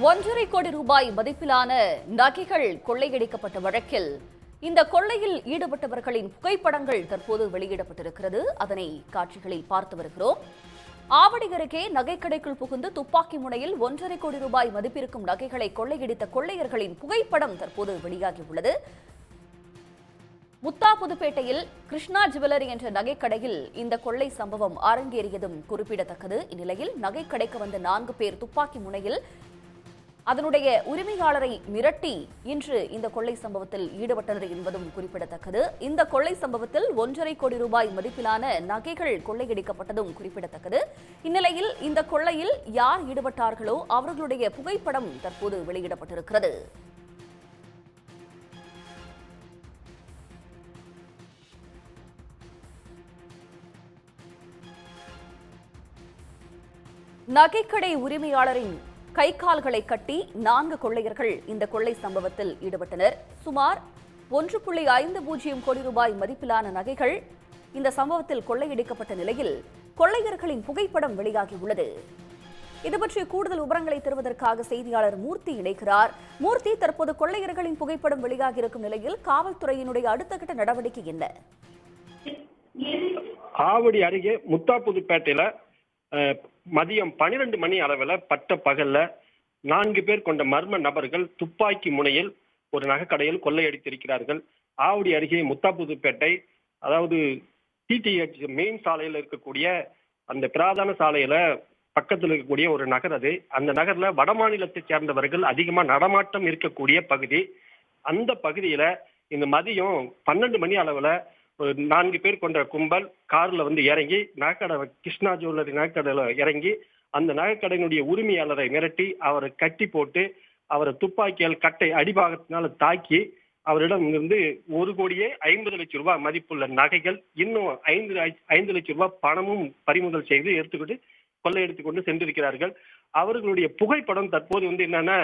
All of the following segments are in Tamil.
ஒன்றரை கோடி ரூபாய் மதிப்பிலான நகைகள் கொள்ளையடிக்கப்பட்ட வழக்கில் இந்த கொள்ளையில் ஈடுபட்டவர்களின் புகைப்படங்கள் தற்போது வெளியிடப்பட்டிருக்கிறது. அதனை காட்சிகளில் பார்த்து வருகிறோம். ஆவடி அருகே நகைக்கடைக்குள் புகுந்து துப்பாக்கி முனையில் ஒன்றரை கோடி ரூபாய் மதிப்பிருக்கும் நகைகளை கொள்ளையடித்த கொள்ளையர்களின் புகைப்படம் தற்போது வெளியாகியுள்ளது. முத்தா புதுப்பேட்டையில் கிருஷ்ணா ஜுவல்லரி என்ற நகைக்கடையில் இந்த கொள்ளை சம்பவம் அரங்கேறியதும் குறிப்பிடத்தக்கது. இந்நிலையில் நகைக்கடைக்கு வந்த நான்கு பேர் துப்பாக்கி முனையில் அதனுடைய உரிமையாளரை மிரட்டி இன்று இந்த கொள்ளை சம்பவத்தில் ஈடுபட்டனர் என்பதும் குறிப்பிடத்தக்கது. இந்த கொள்ளை சம்பவத்தில் ஒன்றரை கோடி ரூபாய் மதிப்பிலான நகைகள் கொள்ளையடிக்கப்பட்டதும் குறிப்பிடத்தக்கது. இந்நிலையில் இந்த கொள்ளையில் யார் ஈடுபட்டார்களோ அவர்களுடைய புகைப்படம் தற்போது வெளியிடப்பட்டிருக்கிறது. நகைக்கடை உரிமையாளரின் கை கால்களை கட்டி நான்கு கொள்ளையர்கள் இந்த கொள்ளை சம்பவத்தில் ஈடுபட்டனர். சுமார் ஒன்று புள்ளி ஐந்து பூஜ்ஜியம் கோடி ரூபாய் மதிப்பிலான நகைகள் இந்த சம்பவத்தில் கொள்ளையடிக்கப்பட்ட நிலையில் கொள்ளையர்களின் புகைப்படம் வெளியாகியுள்ளது. இது பற்றி கூடுதல் விவரங்களை தருவதற்காக செய்தியாளர் மூர்த்தி இணைக்கிறார் மூர்த்தி தற்போது கொள்ளையர்களின் புகைப்படம் வெளியாகியிருக்கும் நிலையில் காவல்துறையினுடைய அடுத்த கட்ட நடவடிக்கை என்ன? ஆவடி அருகே முத்தாப்புதுப்பேட்டையில மதியம் பன்னிரெண்டு மணி அளவில் பட்ட பகல்ல நான்கு பேர் கொண்ட மர்ம நபர்கள் துப்பாக்கி முனையில் ஒரு நகைக்கடையில் கொள்ளையடித்திருக்கிறார்கள். ஆவடி அருகே முத்தாப்புதுப்பேட்டை அதாவது டிடிஹெச் மெயின் சாலையில் இருக்கக்கூடிய அந்த பிராதான சாலையில பக்கத்தில் இருக்கக்கூடிய ஒரு நகர் அது. அந்த நகர்ல வடமாநிலத்தை சேர்ந்தவர்கள் அதிகமா நடமாட்டம் இருக்கக்கூடிய பகுதி. அந்த பகுதியில இந்த மதியம் பன்னெண்டு மணி அளவுல ஒரு நான்கு பேர் கொண்ட கும்பல் கார்ல வந்து இறங்கி நகைக்கடை கிருஷ்ணா ஜுவல்லரி நகைக்கடையில இறங்கி அந்த நகைக்கடையினுடைய உரிமையாளரை மிரட்டி அவரை கட்டி போட்டு அவரை துப்பாக்கியால் கட்டை அடிபாகத்தினால தாக்கி அவரிடம் இருந்து ஒரு கோடியே ஐம்பது லட்சம் ரூபாய் மதிப்புள்ள நகைகள் இன்னும் ஐந்து ஐந்து லட்சம் ரூபாய் பணமும் பறிமுதல் செய்து எடுத்துக்கிட்டு கொள்ளையடித்துக் கொண்டு சென்றிருக்கிறார்கள். அவர்களுடைய புகைப்படம் தற்போது வந்து என்னன்னா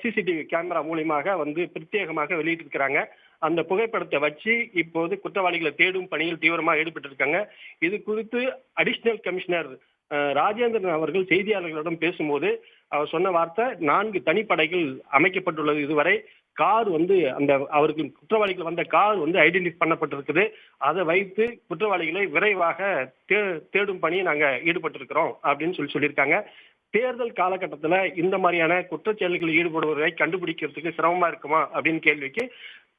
சிசிடிவி கேமரா மூலியமாக வந்து பிரத்யேகமாக வெளியிட்டிருக்கிறாங்க. அந்த புகைப்படத்தை வச்சு இப்போது குற்றவாளிகளை தேடும் பணியில் தீவிரமாக ஈடுபட்டிருக்காங்க. இது குறித்து அடிஷனல் கமிஷனர் ராஜேந்திரன் அவர்கள் செய்தியாளர்களிடம் பேசும்போது அவர் சொன்ன வார்த்தை நான்கு தனிப்படைகள் அமைக்கப்பட்டுள்ளது இதுவரை. கார் வந்து அந்த அவருக்கு குற்றவாளிகள் வந்த கார் வந்து ஐடென்டிஃபை பண்ணப்பட்டிருக்குது. அதை வைத்து குற்றவாளிகளை விரைவாக தே- தேடும் பணியை நாங்கள் ஈடுபட்டிருக்கிறோம் அப்படின்னு சொல்லி சொல்லியிருக்காங்க. தேர்தல் காலகட்டத்தில் இந்த மாதிரியான குற்றச்செயல்களில் ஈடுபடுவதை கண்டுபிடிக்கிறதுக்கு சிரமமா இருக்குமா அப்படின்னு கேள்விக்கு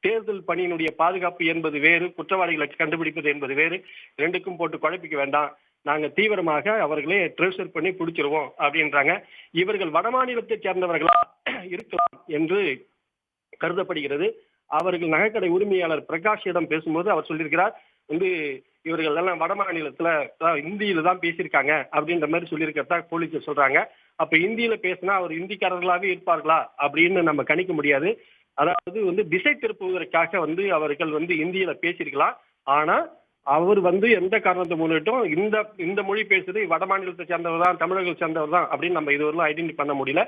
தேர்தல் பணியினுடைய பாதுகாப்பு என்பது வேறு குற்றவாளிகளை கண்டுபிடிப்பது என்பது வேறு. ரெண்டுக்கும் போட்டு குழப்பிக்க வேண்டாம். நாங்க தீவிரமாக அவர்களே ட்ரேசர் பண்ணி பிடிச்சிருவோம் அப்படின்றாங்க. இவர்கள் வடமாநிலத்தை சேர்ந்தவர்களா இருக்கலாம் என்று கருதப்படுகிறது. அவர்கள் நகைக்கடை உரிமையாளர் பிரகாஷிடம் பேசும்போது அவர் சொல்லியிருக்கிறார் வந்து இவர்கள் எல்லாம் வட மாநிலத்துல இந்தியில தான் பேசியிருக்காங்க அப்படின்ற மாதிரி சொல்லியிருக்கிறதா போலீஸ் சொல்றாங்க. அப்ப இந்தியில பேசினா அவர் இந்திக்காரர்களாவே இருப்பார்களா அப்படின்னு நம்ம கணிக்க முடியாது. அதாவது வந்து திசை திருப்புவதற்காக வந்து அவர்கள் வந்து இந்தியில பேசியிருக்கலாம். ஆனா அவர் வந்து எந்த காரணத்தை முன்னிட்டும் இந்த இந்த மொழி பேசுறது வட மாநிலத்தை சேர்ந்தவர் தான் தமிழர்கள் சேர்ந்தவர் தான் அப்படின்னு நம்ம இதுவரையிலும் ஐடென்டி பண்ண முடியல.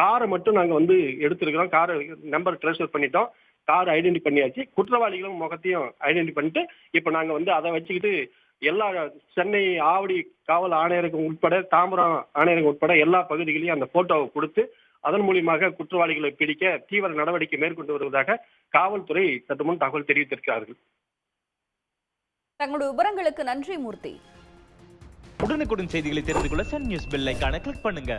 காரை மட்டும் நாங்க வந்து எடுத்திருக்கிறோம். காரை நம்பர் ட்ரான்ஸ்ஃபர் பண்ணிட்டோம். கார் ஐடென்டி பண்ணியாச்சு. குற்றவாளிகளும் முகத்தையும் ஐடென்டி பண்ணிட்டு இப்போ நாங்க வந்து அதை வச்சுக்கிட்டு எல்லா சென்னை ஆவடி காவல் ஆணையருக்கும் உட்பட தாம்பரம் ஆணையருக்கும் உட்பட எல்லா பகுதிகளையும் அந்த போட்டோவை கொடுத்து அதன் மூலியமாக குற்றவாளிகளை பிடிக்க தீவிர நடவடிக்கை மேற்கொண்டு வருவதாக காவல்துறை சற்று முன் தகவல் தெரிவித்திருக்கிறார்கள். தங்களுடைய விவரங்களுக்கு நன்றி மூர்த்தி. உடனுக்குடன் செய்திகளை தெரிந்து கொள்ள சன் நியூஸ் பெல் ஐகானை கிளிக் பண்ணுங்க.